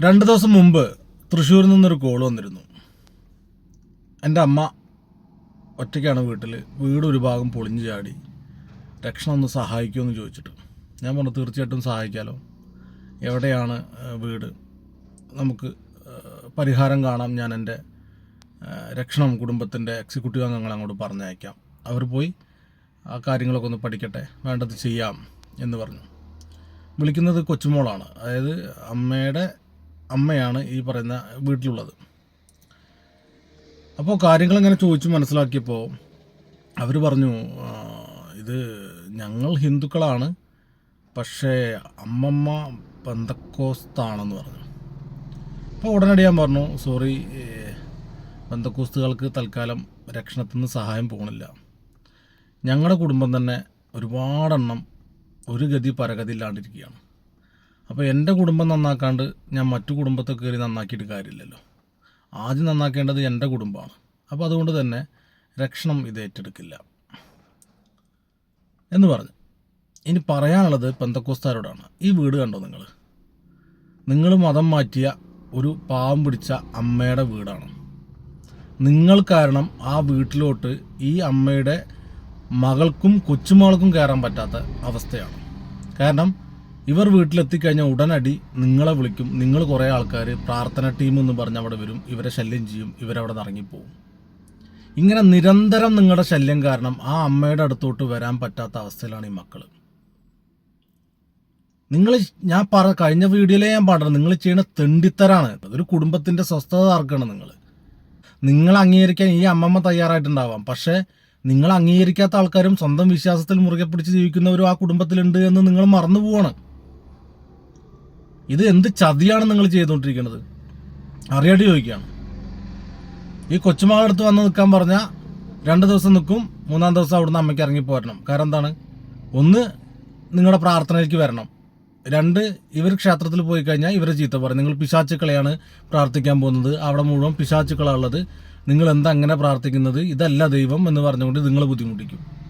രണ്ട് ദിവസം മുമ്പ് തൃശ്ശൂരിൽ നിന്നൊരു കോൾ വന്നിരുന്നു. എന്റെ അമ്മ ഒറ്റയ്ക്കാണ് വീട്ടിൽ വീട് ഒരു ഭാഗം പൊളിഞ്ഞു ചാടി. രക്ഷണം ഒന്ന് സഹായിക്കുമെന്ന് ചോദിച്ചിട്ട്. ഞാൻ പറഞ്ഞു തീർച്ചയായിട്ടും സഹായിക്കാമല്ലോ എവിടെയാണ് വീട്? നമുക്ക് പരിഹാരം കാണാം. ഞാൻ എന്റെ രക്ഷണം കുടുംബത്തിന്റെ എക്സിക്യൂട്ടീവ് അംഗങ്ങൾ അങ്ങോട്ട് പറഞ്ഞയക്കാം. അവർ പോയി ആ കാര്യങ്ങളൊക്കെ ഒന്ന് പഠിക്കട്ടെ. വേണ്ടത് ചെയ്യാം എന്ന് പറഞ്ഞു. വിളിക്കുന്നത് കൊച്ചുമോളാണ്. അതായത് അമ്മയുടെ അമ്മയാണ് ഈ പറയുന്ന വീട്ടിലുള്ളത്. അപ്പോൾ കാര്യങ്ങൾ ഇങ്ങനെ ചോദിച്ച് മനസ്സിലാക്കിയപ്പോൾ അവർ പറഞ്ഞു ഇത് ഞങ്ങൾ ഹിന്ദുക്കളാണ് പക്ഷേ അമ്മമ്മ ബന്ധക്കോസ്താണെന്ന് പറഞ്ഞു. അപ്പോൾ ഉടനടി ഞാൻ പറഞ്ഞു സോറി ബന്ധക്കോസ്തുകൾക്ക് തൽക്കാലം രക്ഷണത്തിൽ നിന്ന് സഹായം പോകണില്ല ഞങ്ങളുടെ കുടുംബം തന്നെ ഒരുപാടെണ്ണം ഒരു ഗതി പരഗതി ഇല്ലാണ്ടിരിക്കുകയാണ് അപ്പോൾ എന്റെ കുടുംബം നന്നാക്കാണ്ട് ഞാൻ മറ്റു കുടുംബത്തെ കയറി നന്നാക്കിയിട്ട് കാര്യമില്ലല്ലോ. ആദ്യം നന്നാക്കേണ്ടത് എന്റെ കുടുംബമാണ്. അപ്പോൾ അതുകൊണ്ട് തന്നെ രക്ഷണം ഇത് ഏറ്റെടുക്കില്ല. എന്ന് പറഞ്ഞു. ഇനി പറയാനുള്ളത് പെന്തക്കോസ്താരോടാണ്. ഈ വീട് കണ്ടോ നിങ്ങൾ നിങ്ങൾ മതം മാറ്റിയ ഒരു പാവം പിടിച്ച അമ്മയുടെ വീടാണ്. നിങ്ങൾ കാരണം ആ വീട്ടിലോട്ട് ഈ അമ്മയുടെ മകൾക്കും കൊച്ചുമകൾക്കും കയറാൻ പറ്റാത്ത അവസ്ഥയാണ്. കാരണം ഇവർ വീട്ടിലെത്തിക്കഴിഞ്ഞാൽ ഉടനടി നിങ്ങളെ വിളിക്കും. നിങ്ങൾ കുറേ ആൾക്കാർ പ്രാർത്ഥന ടീം എന്ന് പറഞ്ഞ് അവിടെ വരും. ഇവരെ ശല്യം ചെയ്യും. ഇവരവിടെ നിന്ന് ഇറങ്ങിപ്പോവും. ഇങ്ങനെ നിരന്തരം നിങ്ങളുടെ ശല്യം കാരണം ആ അമ്മയുടെ അടുത്തോട്ട് വരാൻ പറ്റാത്ത അവസ്ഥയിലാണ് ഈ മക്കൾ നിങ്ങൾ ഞാൻ പറ കഴിഞ്ഞ വീഡിയോയിലേ ഞാൻ പറഞ്ഞത് നിങ്ങൾ ചെയ്യുന്ന തെണ്ടിത്തരാണ്. ഒരു കുടുംബത്തിന്റെ സ്വസ്ഥത ആർക്കാണ് നിങ്ങൾ? നിങ്ങൾ അംഗീകരിക്കാൻ ഈ അമ്മമ്മ തയ്യാറായിട്ടുണ്ടാവാം. പക്ഷേ നിങ്ങൾ അംഗീകരിക്കാത്ത ആൾക്കാരും സ്വന്തം വിശ്വാസത്തിൽ മുറുകെ പിടിച്ച് ജീവിക്കുന്നവരും ആ കുടുംബത്തിലുണ്ട് എന്ന് നിങ്ങൾ മറന്നു പോവാണ് ഇത് എന്ത് ചതിയാണ് നിങ്ങൾ ചെയ്തുകൊണ്ടിരിക്കുന്നത്? അറിയാണ്ട് ചോദിക്കുകയാണ്. ഈ കൊച്ചുമകളടുത്ത് വന്ന് നിൽക്കാൻ പറഞ്ഞാൽ രണ്ട് ദിവസം നിൽക്കും മൂന്നാം ദിവസം അവിടുന്ന് അമ്മയ്ക്ക് ഇറങ്ങി പോരണം. കാരണം എന്താണ്? ഒന്ന് നിങ്ങളുടെ പ്രാർത്ഥനയിലേക്ക് വരണം. രണ്ട് ഇവർ ക്ഷേത്രത്തിൽ പോയി കഴിഞ്ഞാൽ ഇവരെ ചീത്ത പറയും. നിങ്ങൾ പിശാച്ചുക്കളെയാണ് പ്രാർത്ഥിക്കാൻ പോകുന്നത്. അവിടെ മുഴുവൻ പിശാച്ചുക്കളാണുള്ളത് നിങ്ങൾ എന്താ അങ്ങനെ പ്രാർത്ഥിക്കുന്നത്? ഇതല്ല ദൈവം എന്ന് പറഞ്ഞുകൊണ്ട് നിങ്ങൾ ബുദ്ധിമുട്ടിക്കും.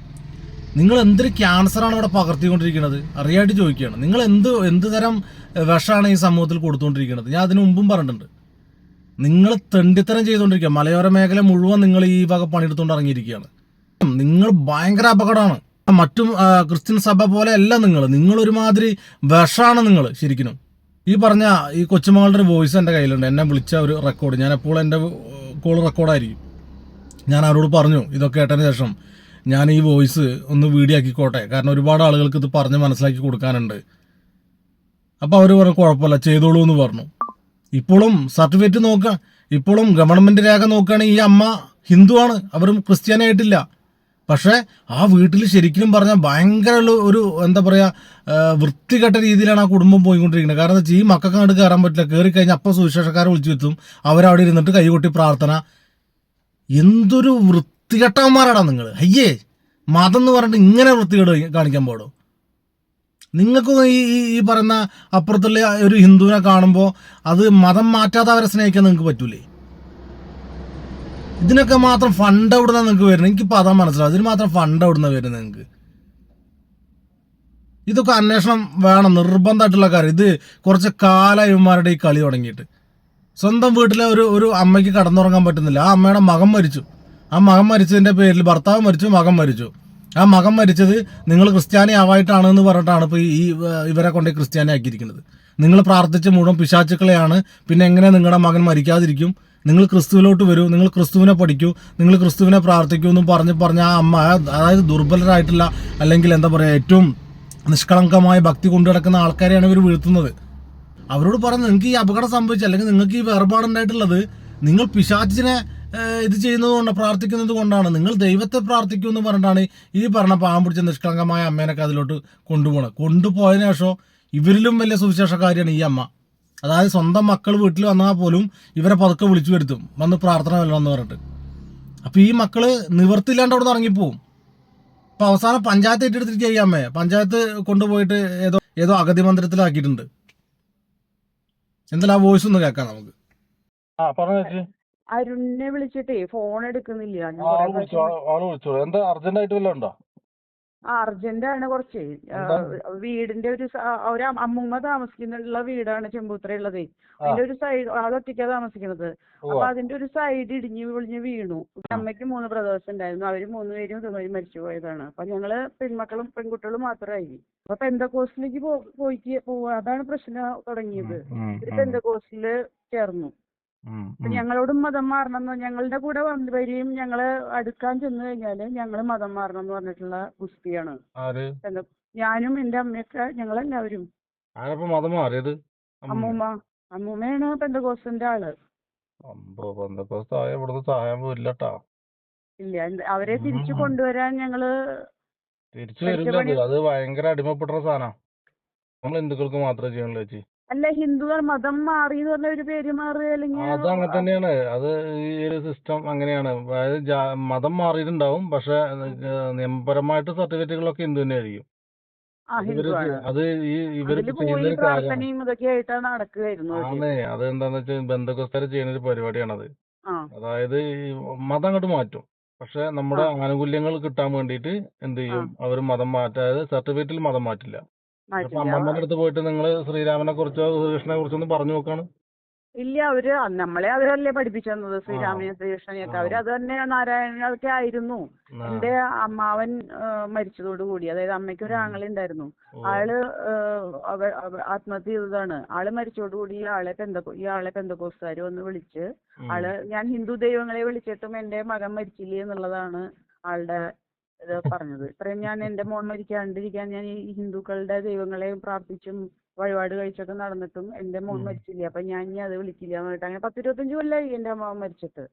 നിങ്ങൾ എന്തൊരു ക്യാൻസറാണ് അവിടെ പകർത്തിക്കൊണ്ടിരിക്കുന്നത്? അറിയായിട്ട് ചോദിക്കുകയാണ്. നിങ്ങൾ എന്ത് എന്ത് തരം വിഷമാണ് ഈ സമൂഹത്തിൽ കൊടുത്തുകൊണ്ടിരിക്കുന്നത്? ഞാൻ അതിനു മുമ്പും പറഞ്ഞിട്ടുണ്ട്. നിങ്ങൾ തെണ്ടിത്തരം ചെയ്തുകൊണ്ടിരിക്കുക. മലയോര മേഖല മുഴുവൻ നിങ്ങൾ ഈ വക പണിയെടുത്തുകൊണ്ട് ഇറങ്ങിയിരിക്കുകയാണ്. നിങ്ങൾ ഭയങ്കര അപകടമാണ്. മറ്റും ക്രിസ്ത്യൻ സഭ പോലെ അല്ല നിങ്ങൾ. നിങ്ങൾ ഒരുമാതിരി വിഷമാണ് നിങ്ങൾ ശരിക്കും ഈ പറഞ്ഞ ഈ കൊച്ചുമകളുടെ ഒരു വോയിസ് എന്റെ കയ്യിലുണ്ട്. എന്നെ വിളിച്ച ഒരു റെക്കോർഡ് ഞാൻ എപ്പോഴും എന്റെ കോൾ റെക്കോർഡായിരിക്കും ഞാൻ അവരോട് പറഞ്ഞു ഇതൊക്കെ കേട്ടതിന് ശേഷം ഞാൻ ഈ വോയിസ് ഒന്ന് വീഡിയോ ആക്കിക്കോട്ടെ കാരണം ഒരുപാട് ആളുകൾക്ക് ഇത് പറഞ്ഞ് മനസ്സിലാക്കി കൊടുക്കാനുണ്ട്. അപ്പോൾ അവർ പറഞ്ഞു കുഴപ്പമില്ല ചെയ്തോളൂ എന്ന് പറഞ്ഞു. ഇപ്പോഴും സർട്ടിഫിക്കറ്റ് നോക്കുക ഇപ്പോഴും ഗവൺമെന്റ് രേഖ നോക്കുകയാണെങ്കിൽ ഈ അമ്മ ഹിന്ദുവാണ് അവരും ക്രിസ്ത്യാനായിട്ടില്ല പക്ഷേ ആ വീട്ടിൽ ശരിക്കും പറഞ്ഞാൽ ഭയങ്കര ഒരു എന്താ പറയുക വൃത്തികെട്ട രീതിയിലാണ് ആ കുടുംബം പോയിക്കൊണ്ടിരിക്കുന്നത്. കാരണം എന്താ വെച്ചാൽ ഈ മക്കൾക്ക് അങ്ങോട്ട് കയറാൻ പറ്റില്ല. കയറി കഴിഞ്ഞാൽ അപ്പം സുവിശേഷക്കാരെ വിളിച്ചു വരുത്തും. അവരവിടെ ഇരുന്നിട്ട് കൈകൊട്ടി പ്രാർത്ഥന. എന്തൊരു വൃത്തികെട്ടവന്മാരാടാ നിങ്ങൾ അയ്യേ മതം എന്ന് പറഞ്ഞിട്ട് ഇങ്ങനെ വൃത്തികേട് കാണിക്കാൻ പാടും? നിങ്ങൾക്ക് ഈ ഈ- പറയുന്ന അപ്പുറത്തുള്ള ഒരു ഹിന്ദുവിനെ കാണുമ്പോൾ അത് മതം മാറ്റാതെ അവരെ സ്നേഹിക്കാൻ നിങ്ങൾക്ക് പറ്റൂലേ? ഇതിനൊക്കെ മാത്രം ഫണ്ട് എവിടുന്ന നിങ്ങൾക്ക് വരുന്നത്? എനിക്കിപ്പോൾ അതാ മനസ്സിലാവും ഇതിന് മാത്രം ഫണ്ട് എവിടുന്ന വരുന്നത് നിങ്ങൾക്ക്? ഇതൊക്കെ അന്വേഷണം വേണം നിർബന്ധമായിട്ടുള്ള കാര്യം. ഇത് കുറച്ച് കാലം ഇവന്മാരുടെ ഈ കളി തുടങ്ങിയിട്ട്. സ്വന്തം വീട്ടിലെ ഒരു ഒരു അമ്മയ്ക്ക് കടന്നുറങ്ങാൻ പറ്റുന്നില്ല. ആ അമ്മയുടെ മകൻ മരിച്ചു. ആ മകൻ മരിച്ചതിന്റെ പേരിൽ ഭർത്താവ് മരിച്ചു മകൻ മരിച്ചു. ആ മകൻ മരിച്ചത് നിങ്ങൾ ക്രിസ്ത്യാനി ആവായിട്ടാണ് എന്ന് പറഞ്ഞിട്ടാണ് ഇപ്പോൾ ഈ ഇവരെ കൊണ്ടേ ക്രിസ്ത്യാനി ആക്കിയിരിക്കുന്നത്. നിങ്ങൾ പ്രാർത്ഥിച്ച മുഴുവൻ പിശാച്ചുക്കളെയാണ് പിന്നെ എങ്ങനെ നിങ്ങളുടെ മകൻ മരിക്കാതിരിക്കും? നിങ്ങൾ ക്രിസ്തുവിലോട്ട് വരൂ നിങ്ങൾ ക്രിസ്തുവിനെ പഠിക്കൂ നിങ്ങൾ ക്രിസ്തുവിനെ പ്രാർത്ഥിക്കൂ എന്നും പറഞ്ഞ് പറഞ്ഞ ആ അമ്മ അതായത് ദുർബലരായിട്ടുള്ള അല്ലെങ്കിൽ എന്താ പറയുക ഏറ്റവും നിഷ്കളങ്കമായ ഭക്തി കൊണ്ടു നടക്കുന്ന ആൾക്കാരെയാണ് ഇവർ വീഴ്ത്തുന്നത്. അവരോട് പറഞ്ഞു നിങ്ങൾക്ക് ഈ അപകടം സംഭവിച്ചു അല്ലെങ്കിൽ നിങ്ങൾക്ക് ഈ വേർപാടുണ്ടായിട്ടുള്ളത് നിങ്ങൾ പിശാച്ചിനെ ഇത് ചെയ്യുന്നത് കൊണ്ട് പ്രാർത്ഥിക്കുന്നത് കൊണ്ടാണ്. നിങ്ങൾ ദൈവത്തെ പ്രാർത്ഥിക്കൂ എന്ന് പറഞ്ഞിട്ടാണ് ഈ പറഞ്ഞ പാവം പിടിച്ച നിഷ്കളങ്കമായ അമ്മേനൊക്കെ അതിലോട്ട് കൊണ്ടുപോകണം കൊണ്ടുപോയതിനു ശേഷം ഇവരിലും വലിയ സുവിശേഷക്കാരിയാണ് ഈ അമ്മ. അതായത് സ്വന്തം മക്കൾ വീട്ടിൽ വന്നാൽ പോലും ഇവരെ പതുക്കെ വിളിച്ചു വരുത്തും. വന്ന് പ്രാർത്ഥന വല്ലണമെന്ന് പറഞ്ഞിട്ട്. അപ്പം ഈ മക്കൾ നിവർത്തില്ലാണ്ട് അവിടെ നിന്ന് ഇറങ്ങിപ്പോവും. അപ്പം അവസാനം പഞ്ചായത്ത് ഏറ്റെടുത്തിരിക്കുക ഈ അമ്മയെ. പഞ്ചായത്ത് കൊണ്ടുപോയിട്ട് ഏതോ ഏതോ അഗതി മന്ദിരത്തിലാക്കിയിട്ടുണ്ട്. എന്തായാലും ആ വോയിസ് ഒന്ന് കേൾക്കാം നമുക്ക്. ആ പറഞ്ഞു അരുണിനെ വിളിച്ചിട്ടേ ഫോൺ എടുക്കുന്നില്ല. ഞാൻ ആ, കുറേ വിളിച്ചോ. പ്രാവശ്യം ആൾ വിളിച്ചു. എന്താ അർജന്റ് ആയിട്ട് വല്ലതും ഉണ്ടോ? അർജന്റ് ആണ് കുറച്ച്. ആ, വീടിന്റെ ഒരു സ- ആ, ഒരു അം- അമ്മുമ്മ താമസിക്കുന്നുള്ള വീടാണ് ചെമ്പൂത്ര ഉള്ളത്. അതിന്റെ ഒരു സൈഡ് അത് ഒറ്റയ്ക്കാ താമസിക്കുന്നത് അപ്പൊ അതിന്റെ ഒരു സൈഡ് ഇടിഞ്ഞ് പൊളിഞ്ഞ് വീണു. അമ്മയ്ക്ക് മൂന്ന് ബ്രദേഴ്സ് ഉണ്ടായിരുന്നു. അവർ മൂന്ന് പേരും ഇതുവഴി മരിച്ചു പോയതാണ്. അപ്പൊ ഞങ്ങൾ പെൺമക്കളും പെൺകുട്ടികളും മാത്രമായി അപ്പൊ പെന്തക്കോസിലേക്ക് പോയി പോവാ. അതാണ് പ്രശ്നം തുടങ്ങിയത്. ഉം, ഒരു പെന്തക്കോസിൽ ചേർന്നു. അപ്പൊ. ഞങ്ങളോടും മതം മാറണം എന്ന് ഞങ്ങളുടെ കൂടെ വന്ന് വരികയും ഞങ്ങൾ അടുക്കാൻ ചെന്ന് കഴിഞ്ഞാൽ ഞങ്ങൾ മതം മാറണം എന്ന് പറഞ്ഞിട്ടുള്ള ഗുസ്തിയാണ്. ഞാനും എന്റെ അമ്മയൊക്കെ ഞങ്ങളെല്ലാവരും. അമ്മൂമ്മ. അമ്മൂമ്മയാണ് പെന്തകോസിന്റെ ആൾ. ഇല്ല അവരെ തിരിച്ചു കൊണ്ടുവരാൻ ഞങ്ങൾ തിരിച്ചു വരില്ല അത്. ഭയങ്കര അടിമപ്പെട്ട സാധനം നമ്മൾ ഹിന്ദുക്കൾക്ക് മാത്രമേ ചെയ്യാനുള്ളൂ ചേച്ചി. അല്ല ഹിന്ദു മതം മാറി എന്ന് പറഞ്ഞ ഒരു പേര് മാറുക അല്ലെങ്കിൽ അത് അങ്ങനെ തന്നെയാണ്. അത് ഈ ഒരു സിസ്റ്റം അങ്ങനെയാണ്. അതായത് ജാ- മതം മാറിയിട്ടുണ്ടാവും. പക്ഷെ നിയമപരമായിട്ട് സർട്ടിഫിക്കറ്റുകളൊക്കെ ഹിന്ദു തന്നെ ആയിരിക്കും. ആ അത് ഇവർ അത് ഈ ഇവർ അതിൽ പോയി ചെയ്യുന്ന ഒരു കാര്യമാണ്. പ്രാർത്ഥനയും ഇതൊക്കെ ആയിട്ടാണ് നടക്കുകയായിരുന്നു അവർ. അത് എന്താന്ന് വെച്ചാൽ ബന്ധുക്കസ്ഥര് ചെയ്യുന്ന ഒരു പരിപാടിയാണത്. ആ. അതായത് ഈ മതം അങ്ങോട്ട് മാറ്റും. പക്ഷെ നമ്മുടെ ആനുകൂല്യങ്ങൾ കിട്ടാൻ വേണ്ടിയിട്ട് എന്ത് ചെയ്യും? അവർ മതം മാറ്റാതെ സർട്ടിഫിക്കറ്റിൽ മതം മാറ്റില്ല. അമ്മമ്മന്റെ അടുത്ത് പോയിട്ട് നിങ്ങൾ ശ്രീരാമനെ കുറിച്ചോ ശ്രീകൃഷ്ണനെ കുറിച്ചോ ഒന്ന് പറഞ്ഞു നോക്കാണ്. ഇല്ല അവർ നമ്മളെ അവരല്ലേ പഠിപ്പിച്ചു തന്നത് ശ്രീരാമനെ ശ്രീകൃഷ്ണനെയൊക്കെ. അവർ അത് തന്നെ നാരായണനൊക്കെ ആയിരുന്നു. എന്റെ അമ്മാവൻ മരിച്ചതോടുകൂടി അതായത് അമ്മയ്ക്ക് ഒരു ആങ്ങളുണ്ടായിരുന്നു. ആൾ ആത്മഹത്യ ചെയ്തതാണ്. ആൾ മരിച്ചോടുകൂടി ഈ ആളെ പെന്തക്കോ ഈ ആളെ പെന്തക്കോസ്കാര് വന്ന് വിളിച്ച് ആൾ ഞാൻ ഹിന്ദു ദൈവങ്ങളെ വിളിച്ചിട്ടും എന്റെ മകൻ മരിച്ചില്ലേ എന്നുള്ളതാണ് ആളുടെ പറഞ്ഞത്. ഇത്രയും ഞാൻ എന്റെ മോൻ മരിക്കാണ്ടിരിക്കാൻ ഞാൻ ഈ ഹിന്ദുക്കളുടെ ദൈവങ്ങളെ പ്രാർത്ഥിച്ചും വഴിപാട് കഴിച്ചൊക്കെ നടന്നിട്ടും എന്റെ മോൻ. മരിച്ചില്ല. അപ്പൊ ഞാൻ ഇനി അത് വിളിക്കില്ല എന്ന് പറഞ്ഞിട്ട് അങ്ങനെ പത്തിരുപത്തഞ്ച് കൊല്ലായി എന്റെ അമ്മാവൻ മരിച്ചിട്ട്.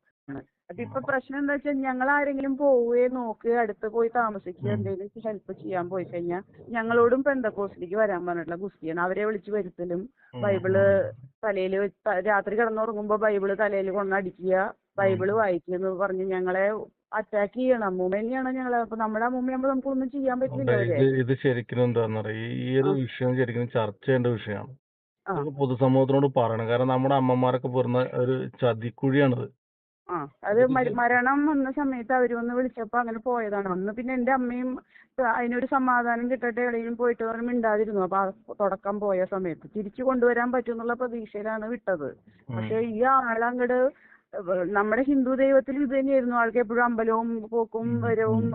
അപ്പൊ ഇപ്പൊ പ്രശ്നം എന്താ വെച്ചാൽ ഞങ്ങൾ ആരെങ്കിലും പോവുകയോ നോക്കുകയോ അടുത്ത് പോയി താമസിക്കുകയോ ഉം. എന്തെങ്കിലും ഹെൽപ്പ് ചെയ്യാൻ പോയി കഴിഞ്ഞാൽ ഞങ്ങളോടും പെന്തക്കോസിലേക്ക് വരാൻ പറഞ്ഞിട്ടുള്ള ഗുസ്തിയാണ്. അവരെ വിളിച്ച് വരുത്തലും ബൈബിൾ തലയിൽ രാത്രി കിടന്നുറങ്ങുമ്പോ ബൈബിൾ തലയിൽ കൊണ്ടടിക്കുക ബൈബിൾ വായിക്കുക എന്ന് പറഞ്ഞ് ഞങ്ങളെ അറ്റാക്ക് ചെയ്യണം. അമ്മൂമ്മ തന്നെയാണ് ഞങ്ങളെ. അപ്പൊ നമ്മുടെ അമ്മൂമ്മയാകുമ്പോ നമുക്കൊന്നും ചെയ്യാൻ പറ്റില്ല അവരെ ഇത് ഇത് ശരിക്കും എന്താണെന്നറിയാം ഈ ഒരു വിഷയം ശരിക്കും ചർച്ച ചെയ്യേണ്ട വിഷയമാണ്. ആ. ഇതൊക്കെ പൊതുസമൂഹത്തിനോട് പറയണം. കാരണം നമ്മുടെ അമ്മമാരൊക്കെ പെടുന്ന ഒരു ചതിക്കുഴിയാണിത്. ആ. അത് മര- മരണം വന്ന സമയത്ത് അവർ വന്ന് വിളിച്ചപ്പോ അങ്ങനെ പോയതാണ്. അന്ന് പിന്നെ എന്റെ അമ്മയും ആ, അതിനൊരു സമാധാനം കിട്ടട്ടെ എവിടെയും പോയിട്ട് പറഞ്ഞ് മിണ്ടാതിരുന്നു. അപ്പൊ ആ തുടക്കം പോയ സമയത്ത്. തിരിച്ചു കൊണ്ടുവരാൻ പറ്റും എന്നുള്ള പ്രതീക്ഷയിലാണ് വിട്ടത്. പക്ഷെ ഈ ആളങ്ങട് നമ്മുടെ ഹിന്ദു ദൈവത്തിൽ ഇത് തന്നെയായിരുന്നു. ആൾക്ക് എപ്പോഴും അമ്പലവും പോക്കും വരവും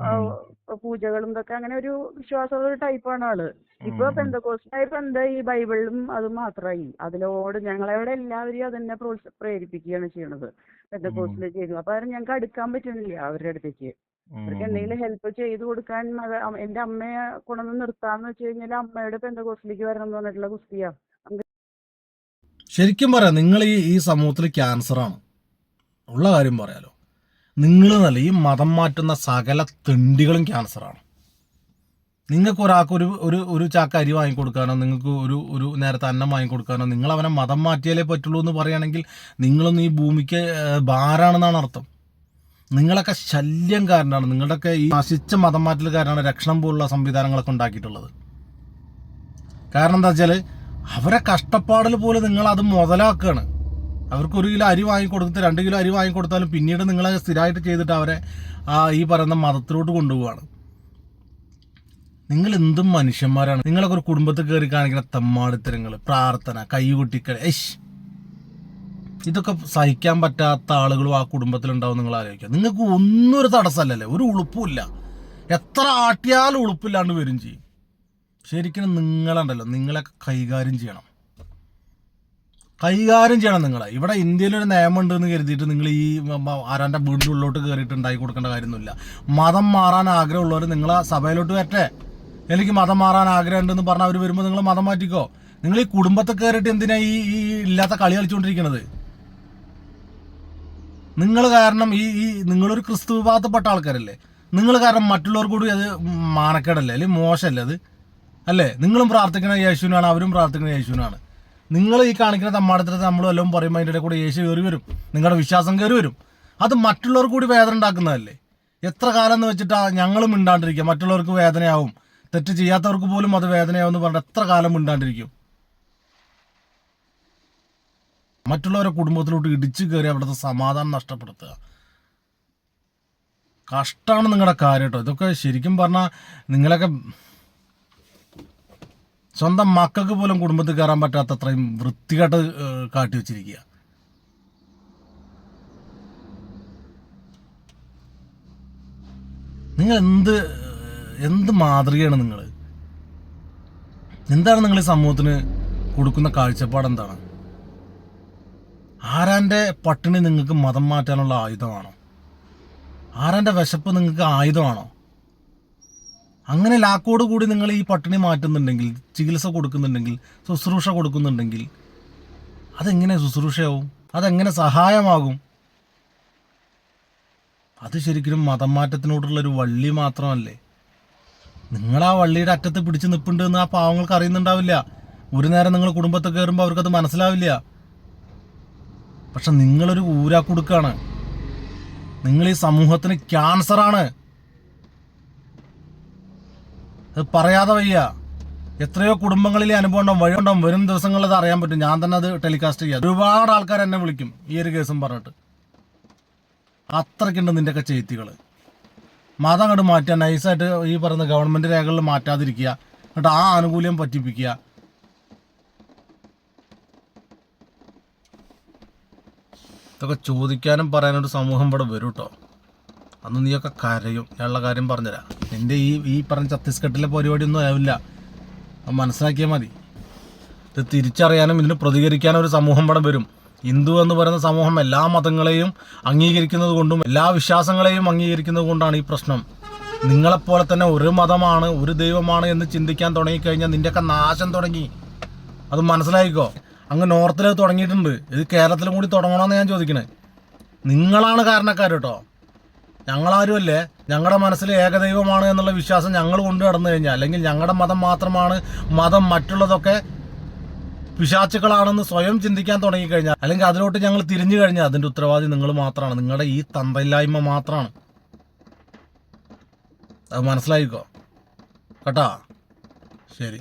പൂജകളും ഇതൊക്കെ അങ്ങനെ ഒരു വിശ്വാസമുള്ള ഒരു ടൈപ്പാണ് ആൾ. ഇപ്പൊ. പെന്തക്കോസ്റ്റായപ്പോ എന്താ ഈ ബൈബിളും അത് മാത്രമായി. അതിലോട് ഞങ്ങളവിടെ എല്ലാവരെയും അതന്നെ പ്രേരിപ്പിക്കുകയാണ് ചെയ്യണത്. പെന്തക്കോസ്റ്റിൽ ചെയ്തു. അപ്പൊ അത് ഞങ്ങൾക്ക് അടുക്കാൻ പറ്റുന്നില്ല അവരുടെ അടുത്തേക്ക്. അവർക്ക് എന്തെങ്കിലും ഹെൽപ്പ് ചെയ്തു കൊടുക്കാൻ എന്റെ അമ്മയെ കൊണ്ടുവന്ന് നിർത്താന്ന് വെച്ച് കഴിഞ്ഞാൽ അമ്മയുടെ പെന്തക്കോസ്റ്റിലേക്ക് വരണം എന്ന് പറഞ്ഞിട്ടുള്ള കുസ്തിയാ ശരിക്കും പറയാം നിങ്ങൾ ഈ ഈ സമൂഹത്തിൽ ക്യാൻസറാണ് ഉള്ള കാര്യം പറയാലോ. നിങ്ങൾ നല്ല ഈ മതം മാറ്റുന്ന സകല തെണ്ടികളും ക്യാൻസറാണ്. നിങ്ങൾക്ക് ഒരാൾക്ക് ഒരു ഒരു ഒരു ചാക്ക അരി വാങ്ങിക്കൊടുക്കാനോ നിങ്ങൾക്ക് ഒരു ഒരു നേരത്തെ അന്നം വാങ്ങിക്കൊടുക്കാനോ നിങ്ങൾ അവനെ മതം മാറ്റിയാലേ പറ്റുള്ളൂ എന്ന് പറയുകയാണെങ്കിൽ നിങ്ങളൊന്നും ഈ ഭൂമിക്ക് ഭാരാണെന്നാണ് അർത്ഥം. നിങ്ങളൊക്കെ ശല്യം കാരനാണ്. നിങ്ങളുടെയൊക്കെ ഈ നശിച്ച മതം മാറ്റൽ കാരണമാണ് രക്ഷണം പോലുള്ള സംവിധാനങ്ങളൊക്കെ ഉണ്ടാക്കിയിട്ടുള്ളത്. കാരണം എന്താ വെച്ചാൽ അവരെ കഷ്ടപ്പാടിൽ പോലും നിങ്ങൾ അത് മുതലാക്കുകയാണ്. അവർക്ക് ഒരു കിലോ അരി വാങ്ങിക്കൊടുത്തിട്ട് രണ്ട് കിലോ അരി വാങ്ങിക്കൊടുത്താലും പിന്നീട് നിങ്ങളെ സ്ഥിരമായിട്ട് ചെയ്തിട്ട് അവരെ ആ ഈ പറയുന്ന മതത്തിലോട്ട് കൊണ്ടുപോവാണ്. നിങ്ങൾ എന്തും മനുഷ്യന്മാരാണ്. നിങ്ങളൊക്കെ ഒരു കുടുംബത്തിൽ കയറി കാണിക്കുന്ന തെമ്മാടിത്തരങ്ങൾ പ്രാർത്ഥന കൈകൊട്ടിക്കൽ ഏഷ് ഇതൊക്കെ സഹിക്കാൻ പറ്റാത്ത ആളുകളും ആ കുടുംബത്തിലുണ്ടാവും നിങ്ങൾ ആലോചിക്കുക. നിങ്ങൾക്ക് ഒന്നും ഒരു തടസ്സമല്ലല്ലേ? ഒരു ഉളുപ്പുമില്ല. എത്ര ആട്ടിയാലും ഉളുപ്പില്ലാണ്ട് വരും ചെയ്യും. ശരിക്കും നിങ്ങളുണ്ടല്ലോ നിങ്ങളെ കൈകാര്യം ചെയ്യണം. കൈകാര്യം ചെയ്യണം നിങ്ങൾ ഇവിടെ ഇന്ത്യയിലൊരു നിയമം എന്ന് കരുതിയിട്ട് നിങ്ങൾ ഈ ആരാന്റെ വീടിന്റെ ഉള്ളിലോട്ട് കയറിയിട്ട് ഉണ്ടാക്കി കൊടുക്കേണ്ട കാര്യമൊന്നുമില്ല. മതം മാറാൻ ആഗ്രഹമുള്ളവർ നിങ്ങളെ സഭയിലോട്ട് വരട്ടെ. എനിക്ക് മതം മാറാൻ ആഗ്രഹമുണ്ടെന്ന് പറഞ്ഞാൽ അവർ വരുമ്പോൾ നിങ്ങൾ മതം മാറ്റിക്കോ. നിങ്ങൾ ഈ കുടുംബത്തെ കയറിയിട്ട് എന്തിനാ ഈ ഈ ഇല്ലാത്ത കളി കളിച്ചുകൊണ്ടിരിക്കുന്നത് നിങ്ങൾ കാരണം ഈ ഈ നിങ്ങളൊരു ക്രിസ്തു വിഭാഗത്തിൽപ്പെട്ട ആൾക്കാരല്ലേ? നിങ്ങൾ കാരണം മറ്റുള്ളവർ കൂടി അത് മാനക്കേടല്ലേ? അല്ലെങ്കിൽ മോശമല്ലേ അത്? അല്ലേ? നിങ്ങളും പ്രാർത്ഥിക്കുന്ന യേശുവിനാണ് അവരും പ്രാർത്ഥിക്കുന്ന യേശുവിനാണ്. നിങ്ങൾ ഈ കാണിക്കുന്ന തമ്മാടത്തിനകത്ത് നമ്മൾ വല്ലതും പറയുമ്പോൾ അതിന്റെ കൂടെ യേശു കയറി വരും. നിങ്ങളുടെ വിശ്വാസം കയറി വരും. അത് മറ്റുള്ളവർ കൂടി വേദന ഉണ്ടാക്കുന്നതല്ലേ? എത്ര കാലം എന്ന് വെച്ചിട്ടാ ഞങ്ങളും മിണ്ടാണ്ടിരിക്കുക. മറ്റുള്ളവർക്ക് വേദനയാവും. തെറ്റ് ചെയ്യാത്തവർക്ക് പോലും അത് വേദനയാവും എന്ന് പറഞ്ഞിട്ട് എത്ര കാലം മിണ്ടാണ്ടിരിക്കും? മറ്റുള്ളവരെ കുടുംബത്തിലോട്ട് ഇടിച്ചു കയറി അവിടുത്തെ സമാധാനം നഷ്ടപ്പെടുത്തുക. കഷ്ടമാണ് നിങ്ങളുടെ കാര്യം കേട്ടോ. ഇതൊക്കെ ശരിക്കും പറഞ്ഞാൽ നിങ്ങളൊക്കെ സ്വന്തം മക്കൾക്ക് പോലും കുടുംബത്തിൽ കയറാൻ പറ്റാത്ത അത്രയും വൃത്തികെട്ട് കാട്ടി വെച്ചിരിക്കുക. നിങ്ങൾ എന്ത് എന്ത് മാതൃകയാണ് നിങ്ങൾ? എന്താണ് നിങ്ങൾ ഈ സമൂഹത്തിന് കൊടുക്കുന്ന കാഴ്ചപ്പാട് എന്താണ്? ആരാന്റെ പട്ടിണി നിങ്ങൾക്ക് മതം മാറ്റാനുള്ള ആയുധമാണോ? ആരാന്റെ വിശപ്പ് നിങ്ങൾക്ക് ആയുധമാണോ? അങ്ങനെ ലാക്കോട് കൂടി നിങ്ങൾ ഈ പട്ടിണി മാറ്റുന്നുണ്ടെങ്കിൽ ചികിത്സ കൊടുക്കുന്നുണ്ടെങ്കിൽ ശുശ്രൂഷ കൊടുക്കുന്നുണ്ടെങ്കിൽ അതെങ്ങനെ ശുശ്രൂഷയാവും? അതെങ്ങനെ സഹായമാകും? അത് ശരിക്കും മതം മാറ്റത്തിനോടുള്ളൊരു വള്ളി മാത്രമല്ലേ? നിങ്ങൾ ആ വള്ളിയുടെ അറ്റത്ത് പിടിച്ച് നിൽപ്പുണ്ട് എന്ന് ആ പാവങ്ങൾക്ക് അറിയുന്നുണ്ടാവില്ല. ഒരു നേരം നിങ്ങൾ കുടുംബത്തിൽ കയറുമ്പോൾ അവർക്കത് മനസ്സിലാവില്ല. പക്ഷെ നിങ്ങളൊരു ഊരാക്കുടുക്കാണ് നിങ്ങൾ ഈ സമൂഹത്തിന് ക്യാൻസറാണ്. അത് പറയാതെ വയ്യ. എത്രയോ കുടുംബങ്ങളിലെ അനുഭവം ഉണ്ടാവും വഴിയുണ്ടാവും വരും ദിവസങ്ങളിൽ അത് അറിയാൻ പറ്റും. ഞാൻ തന്നെ അത് ടെലികാസ്റ്റ് ചെയ്യാം. ഒരുപാട് ആൾക്കാർ എന്നെ വിളിക്കും ഈ ഒരു കേസും പറഞ്ഞിട്ട്. അത്രയ്ക്കുണ്ട് നിന്റെയൊക്കെ ചെയ്ത്തികൾ മതം അങ്ങോട്ട് മാറ്റുക നൈസായിട്ട് ഈ പറയുന്ന ഗവൺമെന്റ് രേഖകളിൽ മാറ്റാതിരിക്കുക. എന്നിട്ട് ആ ആനുകൂല്യം പറ്റിപ്പിക്കുക. ഇതൊക്കെ ചോദിക്കാനും പറയാനൊരു സമൂഹം ഇവിടെ വരും കേട്ടോ അന്ന് നീയൊക്കെ കരയും. ഞാനുള്ള കാര്യം പറഞ്ഞുതരാം. നിന്റെ ഈ ഈ പറഞ്ഞ ഛത്തീസ്ഗഡിലെ പരിപാടിയൊന്നും ആവില്ല. മനസ്സിലാക്കിയാൽ മതി. ഇത് തിരിച്ചറിയാനും ഇതിന് പ്രതികരിക്കാനും ഒരു സമൂഹം പടം വരും. ഹിന്ദു എന്ന് പറയുന്ന സമൂഹം എല്ലാ മതങ്ങളെയും അംഗീകരിക്കുന്നത് കൊണ്ടും എല്ലാ വിശ്വാസങ്ങളെയും അംഗീകരിക്കുന്നത് കൊണ്ടാണ് ഈ പ്രശ്നം. നിങ്ങളെപ്പോലെ തന്നെ ഒരു മതമാണ് ഒരു ദൈവമാണ് എന്ന് ചിന്തിക്കാൻ തുടങ്ങിക്കഴിഞ്ഞാൽ നിന്റെയൊക്കെ നാശം തുടങ്ങി. അത് മനസ്സിലായിക്കോ? അങ്ങ് നോർത്തിൽ തുടങ്ങിയിട്ടുണ്ട്. ഇത് കേരളത്തിലും കൂടി തുടങ്ങണമെന്ന് ഞാൻ ചോദിക്കണേ. നിങ്ങളാണ് കാരണക്കാർ കേട്ടോ. ഞങ്ങളാരുമല്ലേ? ഞങ്ങളുടെ മനസ്സിൽ ഏകദൈവമാണ് എന്നുള്ള വിശ്വാസം ഞങ്ങൾ കൊണ്ടു നടന്നു കഴിഞ്ഞാൽ അല്ലെങ്കിൽ ഞങ്ങളുടെ മതം മാത്രമാണ് മതം മറ്റുള്ളതൊക്കെ പിശാച്ചുക്കളാണെന്ന് സ്വയം ചിന്തിക്കാൻ തുടങ്ങിക്കഴിഞ്ഞാൽ അല്ലെങ്കിൽ അതിലോട്ട് ഞങ്ങൾ തിരിഞ്ഞു കഴിഞ്ഞാൽ അതിന്റെ ഉത്തരവാദി നിങ്ങൾ മാത്രമാണ്. നിങ്ങളുടെ ഈ തന്തയില്ലായ്മ മാത്രമാണ്. അത് മനസ്സിലായിക്കോ? കേട്ടാ? ശരി.